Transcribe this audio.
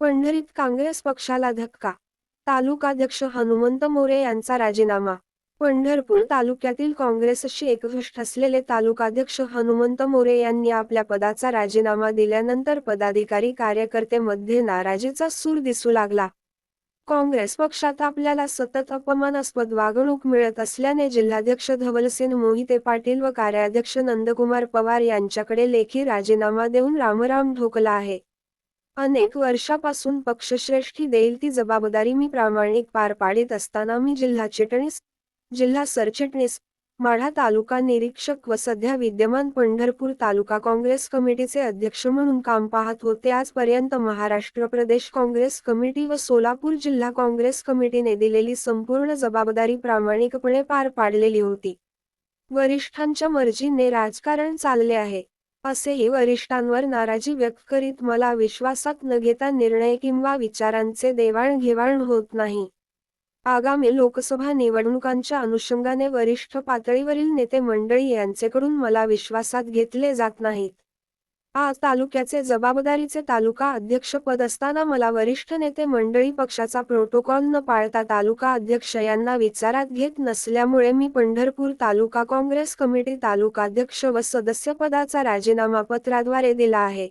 पंढरीत काँग्रेस पक्षाला धक्का. तालुकाध्यक्ष हनुमंत मोरे यांचा राजीनामा. पंढरपूर तालुक्यातील काँग्रेसशी एकनिष्ठ असलेले तालुकाध्यक्ष हनुमंत मोरे यांनी आपल्या पदाचा राजीनामा दिल्यानंतर पदाधिकारी कार्यकर्ते मध्ये नाराजीचा सूर दिसू लागला. काँग्रेस पक्षात आपल्याला सतत अपमानास्पद वागणूक मिळत असल्याने जिल्हाध्यक्ष धवलसेन मोहिते पाटील व कार्याध्यक्ष नंदकुमार पवार यांच्याकडे लेखी राजीनामा देऊन रामराम ठोकला आहे. अनेक वर्षापासून पक्षश्रेष्ठी देईल ती जबाबदारी मी प्रामाणिक पार पाडित असताना मी जिल्हा चिटणीस जिल्हा सरचिटणीस माढा तालुका निरीक्षक व सध्या विद्यमान पंढरपूर तालुका काँग्रेस कमिटीचे अध्यक्ष म्हणून काम पाहत होते. आजपर्यंत महाराष्ट्र प्रदेश काँग्रेस कमिटी व सोलापूर जिल्हा काँग्रेस कमिटीने दिलेली संपूर्ण जबाबदारी प्रामाणिकपणे पार पाडलेली होती. वरिष्ठांच्या मर्जीने राजकारण चालले आहे. असेही वरिष्ठांवर नाराजी व्यक्त करीत मला विश्वासात न घेता निर्णय किंवा विचारांचे देवाणघेवाण होत नाही. आगामी लोकसभा निवडणुकांच्या अनुषंगाने वरिष्ठ पातळीवरील नेते मंडळी यांचेकडून मला विश्वासात घेतले जात नाहीत. आज तालुक्याचे जबाबदारीचे तालुका अध्यक्षपद असताना मला वरिष्ठ नेते मंडळी पक्षाचा प्रोटोकॉल न पाळता तालुका अध्यक्ष यांना विचारात घेत नसल्यामुळे मी पंढरपूर तालुका काँग्रेस कमिटी तालुकाध्यक्ष व सदस्यपदाचा राजीनामा पत्राद्वारे दिला आहे.